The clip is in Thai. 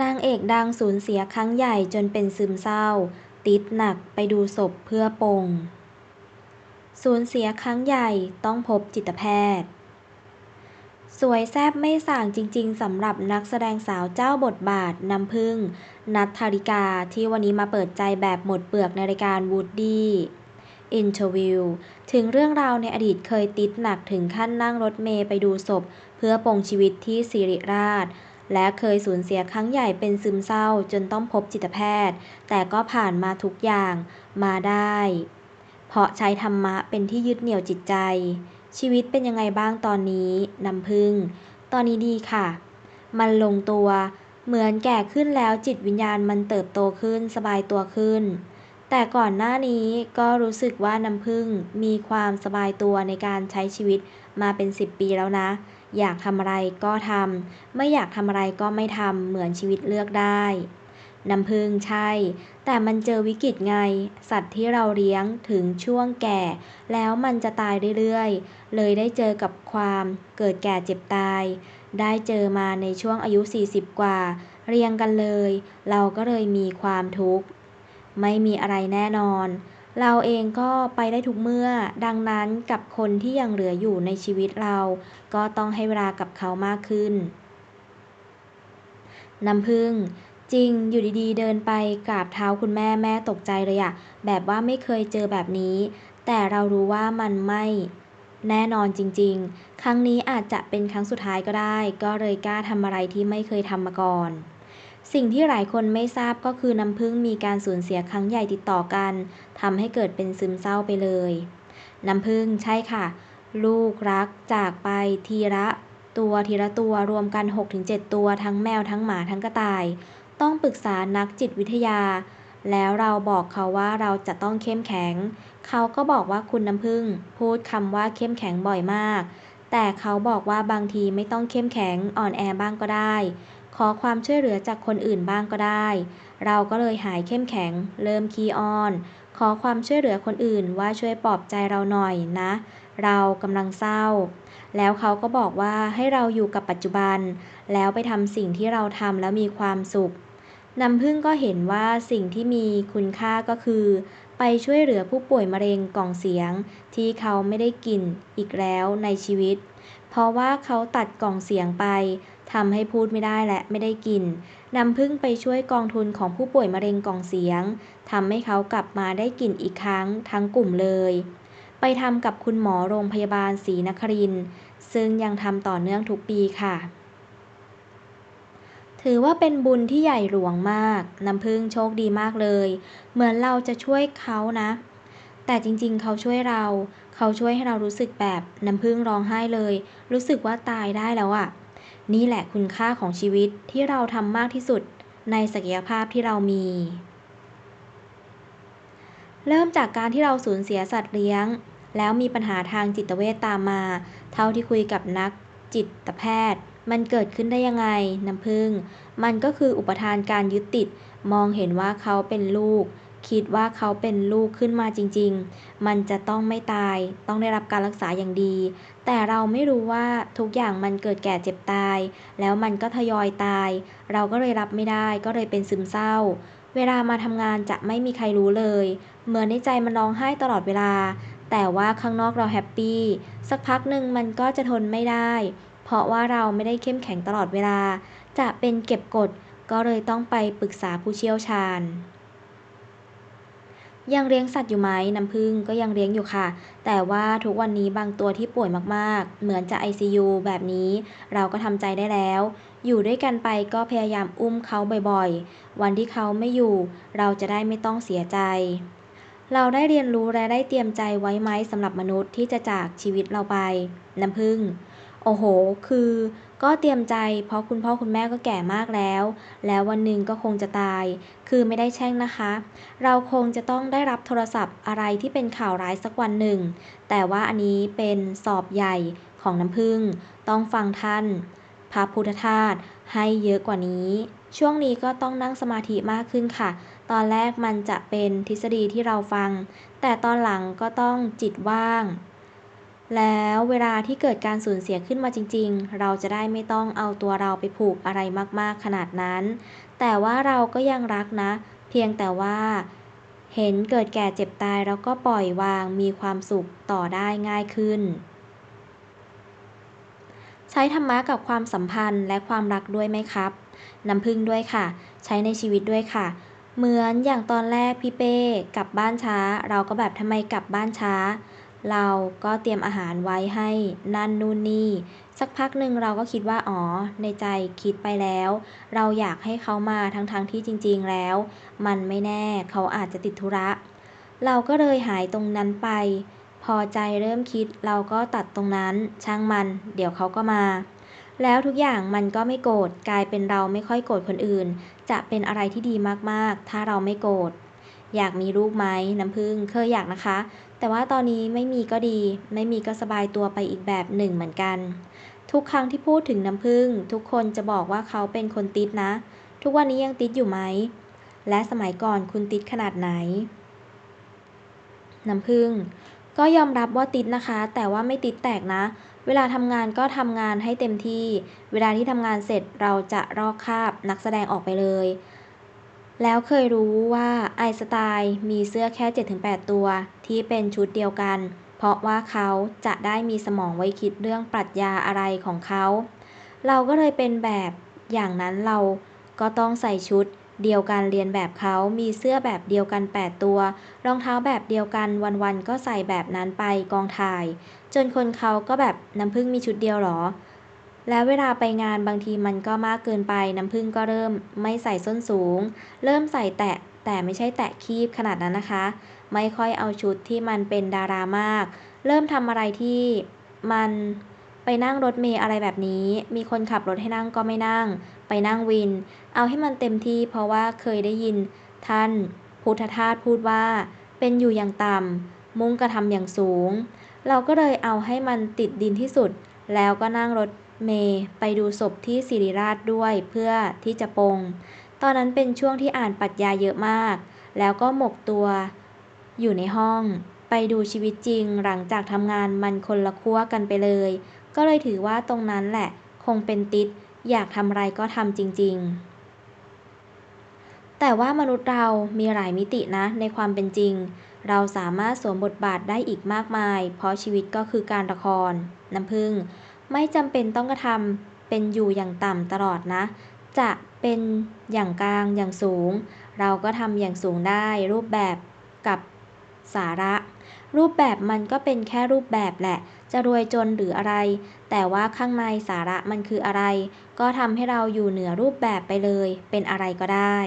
นางเอกดังสูญเสียครั้งใหญ่จนเป็นซึมเศร้า ติดหนักไปดูศพเพื่อปลง สูญเสียครั้งใหญ่ต้องพบจิตแพทย์ สวยแซ่บไม่ส่างจริงๆสำหรับนักแสดงสาวเจ้าบทบาทน้ำพึ่ง นัทธาริกาที่วันนี้มาเปิดใจแบบหมดเปลือกในรายการวูดดี้อินเทอร์วิวถึงเรื่องราวในอดีตเคยติดหนักถึงขั้นนั่งรถเมย์ไปดูศพ เพื่อปลงชีวิตที่สิริราช และเคยสูญเสียครั้งใหญ่เป็นซึมเศร้าจนต้องพบจิตแพทย์ แต่ก็ผ่านมาทุกอย่างมาได้ เพราะใช้ธรรมะเป็นที่ยึดเหนี่ยวจิตใจ ชีวิตเป็นยังไงบ้างตอนนี้น้ำพึ่ง ตอนนี้ดีค่ะ มันลงตัว เหมือนแก่ขึ้นแล้วจิตวิญญาณมันเติบโตขึ้นสบายตัวขึ้น แต่ก่อนหน้านี้ก็รู้สึกว่าน้ำพึ่งมีความสบายตัวในการใช้ชีวิตมาเป็นสิบปีแล้วนะ อยากทำอะไรก็ทำไม่อยากทำอะไรก็ไม่ทำเหมือนชีวิตเลือกได้น้ำพึ่งใช่ แต่มันเจอวิกฤตไง สัตว์ที่เราเลี้ยงถึงช่วงแก่ แล้วมันจะตายเรื่อยๆ เลยได้เจอกับความเกิดแก่เจ็บตาย ได้เจอมาในช่วงอายุ 40 กว่า เรียงกันเลย เราก็เลยมีความทุกข์ ไม่มีอะไรแน่นอน เราเองก็ไปได้ทุกเมื่อ ดังนั้นกับคนที่ยังเหลืออยู่ในชีวิตเรา ก็ต้องให้เวลากับเขามากขึ้น น้ำพึ่งจริง อยู่ดีๆ เดินไปกราบเท้าคุณแม่แม่ตกใจเลยอะแบบว่าไม่เคยเจอแบบนี้ แต่เรารู้ว่ามันไม่แน่นอนจริง ๆ ครั้งนี้อาจจะเป็นครั้งสุดท้ายก็ได้ ก็เลยกล้าทำอะไรที่ไม่เคยทำมาก่อน สิ่งที่หลายคนไม่ทราบก็คือน้ำพึ่งมีการสูญเสียครั้งใหญ่ติดต่อกันทำให้เกิดเป็นซึมเศร้าไปเลย น้ำพึ่งใช่ค่ะ ลูกรักจากไปทีละตัวทีละตัวรวมกัน 6-7 ตัวทั้งแมวทั้งหมาทั้งกระต่าย ต้องปรึกษานักจิตวิทยา แล้วเราบอกเขาว่าเราจะต้องเข้มแข็ง เขาก็บอกว่าคุณน้ำพึ่งพูดคำว่าเข้มแข็งบ่อยมาก แต่เขาบอกว่าบางทีไม่ต้องเข้มแข็งอ่อนแอบ้างก็ได้ ขอความช่วยเหลือจากคนอื่นบ้างก็ได้ เราก็เลยหายเข้มแข็ง เริ่มขี้อ้อน ขอความช่วยเหลือคนอื่นว่าช่วยปลอบใจเราหน่อยนะ เรากำลังเศร้า แล้วเขาก็บอกว่าให้เราอยู่กับปัจจุบัน แล้วไปทำสิ่งที่เราทำแล้วมีความสุขน้ำพึ่งก็เห็นว่าสิ่งที่มีคุณค่าก็คือ ไปช่วยเหลือผู้ป่วยมะเร็งกล่องเสียง ที่เขาไม่ได้กินอีกแล้วในชีวิต เพราะว่าเขาตัดกล่องเสียงไป ทำให้พูดไม่ได้และไม่ได้กินนำพึ่งไปช่วยกองทุนของผู้ป่วยมะเร็งกล่องเสียงทำให้เขากลับมาได้กินอีกครั้งทั้งกลุ่มเลย ไปทำกับคุณหมอโรงพยาบาลศรีนครินทร์ซึ่งยังทำต่อเนื่องทุกปีค่ะ ถือว่าเป็นบุญที่ใหญ่หลวงมาก น้ำพึ่งโชคดีมากเลย เหมือนเราจะช่วยเขานะ แต่จริงๆ เขาช่วยเรา เขาช่วยให้เรารู้สึกแบบน้ำพึ่งร้องไห้เลย รู้สึกว่าตายได้แล้วอะ่ะ นี่แหละคุณค่าของชีวิตที่เราทำมากที่สุดในศักยภาพที่เรามี เริ่มจากการที่เราสูญเสียสัตว์เลี้ยง แล้วมีปัญหาทางจิตเวชตามมา เท่าที่คุยกับนักจิตแพทย์ มันเกิดขึ้นได้ยังไงน้ำพึ่ง มันก็คืออุปทานการยึดติด มองเห็นว่าเขาเป็นลูก คิดว่าเขาเป็นลูกขึ้นมาจริง ๆ มันจะต้องไม่ตาย ต้องได้รับการรักษาอย่างดี แต่เราไม่รู้ว่าทุกอย่างมันเกิดแก่เจ็บตาย แล้วมันก็ทยอยตาย เราก็เลยรับไม่ได้ ก็เลยเป็นซึมเศร้า เวลามาทำงานจะไม่มีใครรู้เลย เหมือนในใจมันร้องไห้ตลอดเวลา แต่ว่าข้างนอกเราแฮปปี้ สักพักหนึ่งมันก็จะทนไม่ได้ เพราะว่าเราไม่ได้เข้มแข็งตลอดเวลา จะเป็นเก็บกด ก็เลยต้องไปปรึกษาผู้เชี่ยวชาญ ยังเลี้ยงสัตว์อยู่ไหมน้ำผึ้งก็ยังเลี้ยงอยู่ค่ะ แต่ว่าทุกวันนี้บางตัวที่ป่วยมากๆ เหมือนจะ ICU แบบนี้ เราก็ทำใจได้แล้ว อยู่ด้วยกันไปก็พยายามอุ้มเขาบ่อยๆ วันที่เขาไม่อยู่ เราจะได้ไม่ต้องเสียใจ เราได้เรียนรู้และได้เตรียมใจไว้ไหมสำหรับมนุษย์ที่จะจากชีวิตเราไป น้ำผึ้งโอ้โห คือ ก็เตรียมใจ เพราะคุณพ่อคุณแม่ก็แก่มากแล้ว แล้ววันหนึ่งก็คงจะตาย คือไม่ได้แช่งนะคะ เราคงจะต้องได้รับโทรศัพท์อะไรที่เป็นข่าวร้ายสักวันหนึ่ง แต่ว่าอันนี้เป็นสอบใหญ่ของน้ำผึ้งต้องฟังท่านพระพุทธทาสให้เยอะกว่านี้ ช่วงนี้ก็ต้องนั่งสมาธิมากขึ้นค่ะ ตอนแรกมันจะเป็นทฤษฎีที่เราฟัง แต่ตอนหลังก็ต้องจิตว่าง แล้วเวลาที่เกิดการสูญเสียขึ้นมาจริง ๆ เราจะได้ไม่ต้องเอาตัวเราไปผูกอะไรมากๆขนาดนั้น แต่ว่าเราก็ยังรักนะ เพียงแต่ว่า เห็นเกิดแก่เจ็บตายแล้วก็ปล่อยวางมีความสุขต่อได้ง่ายขึ้น ใช้ธรรมะกับความสัมพันธ์และความรักด้วยไหมครับน้ำพึ่งด้วยค่ะ ใช้ในชีวิตด้วยค่ะ เหมือนอย่างตอนแรกพี่เป้กลับบ้านช้า เราก็แบบทำไมกลับบ้านช้า เราก็เตรียมอาหารไว้ให้นั่นนู่นนี่ สักพักหนึ่งเราก็คิดว่าอ๋อ ในใจคิดไปแล้ว เราอยากให้เขามาทั้งๆทที่จริงๆแล้ว มันไม่แน่เขาอาจจะติดธุระ เราก็เลยหายตรงนั้นไป พอใจเริ่มคิดเราก็ตัดตรงนั้นช่างมัน เดี๋ยวเขาก็มาแล้วทุกอย่างมันก็ไม่โกรธกลายเป็นเราไม่ค่อยโกรธคนอื่น จะเป็นอะไรที่ดีมากๆ ถ้าเราไม่โกรธอยากมีลูกไหมน้ำพึ่งเคยอยากนะคะ แต่ว่าตอนนี้ไม่มีก็ดี ไม่มีก็สบายตัวไปอีกแบบหนึ่งเหมือนกัน ทุกครั้งที่พูดถึงน้ำพึ่งทุกคนจะบอกว่าเขาเป็นคนติดนะ ทุกวันนี้ยังติดอยู่ไหม และสมัยก่อนคุณติดขนาดไหน น้ำพึ่งก็ยอมรับว่าติดนะคะ แต่ว่าไม่ติดแตกนะ เวลาทำงานก็ทำงานให้เต็มที่ เวลาที่ทำงานเสร็จเราจะรอกคาบนักแสดงออกไปเลย แล้วเคยรู้ว่าไอสไตล์มีเสื้อแค่ 7-8 ตัวที่เป็นชุดเดียวกัน เพราะว่าเขาจะได้มีสมองไว้คิดเรื่องปรัชญาอะไรของเขา เราก็เลยเป็นแบบอย่างนั้นเราก็ต้องใส่ชุดเดียวกันเรียนแบบเขามีเสื้อแบบเดียวกัน 8 ตัว รองเท้าแบบเดียวกัน วันๆ ก็ใส่แบบนั้นไปกองถ่าย จนคนเขาก็แบบน้ำพึ่งมีชุดเดียวหรอ แล้วเวลาไปงานบางทีมันก็มากเกินไป น้ำพึ่งก็เริ่มไม่ใส่ส้นสูง เริ่มใส่แตะแต่ไม่ใช่แตะคีบขนาดนั้นนะคะ ไม่ค่อยเอาชุดที่มันเป็นดารามาก เริ่มทำอะไรที่มันไปนั่งรถเมล์อะไรแบบนี้ มีคนขับรถให้นั่งก็ไม่นั่ง ไปนั่งวิน เอาให้มันเต็มที่เพราะว่าเคยได้ยิน ท่านพุทธทาสพูดว่า เป็นอยู่อย่างต่ำมุ่งกระทำอย่างสูง เราก็เลยเอาให้มันติดดินที่สุด แล้วก็นั่งรถ เมย์ไปดูศพที่ศิริราชด้วยเพื่อที่จะปงตอนนั้นเป็นช่วงที่อ่านปรัชญาเยอะมาก แล้วก็หมกตัวอยู่ในห้อง ไปดูชีวิตจริงหลังจากทำงานมันคนละขั้วกันไปเลย ก็เลยถือว่าตรงนั้นแหละ คงเป็นติดอยากทำอะไรก็ทำจริง ๆ แต่ว่ามนุษย์เรามีหลายมิตินะในความเป็นจริง เราสามารถสวมบทบาทได้อีกมากมาย เพราะชีวิตก็คือการละครน้ำพึ่ง ไม่จำเป็นต้องกระทำเป็นอยู่อย่างต่ำตลอดนะ จะเป็นอย่างกลางอย่างสูง เราก็ทำอย่างสูงได้ รูปแบบกับสาระ รูปแบบมันก็เป็นแค่รูปแบบแหละ จะรวยจนหรืออะไร แต่ว่าข้างในสาระมันคืออะไร ก็ทำให้เราอยู่เหนือรูปแบบไปเลย เป็นอะไรก็ได้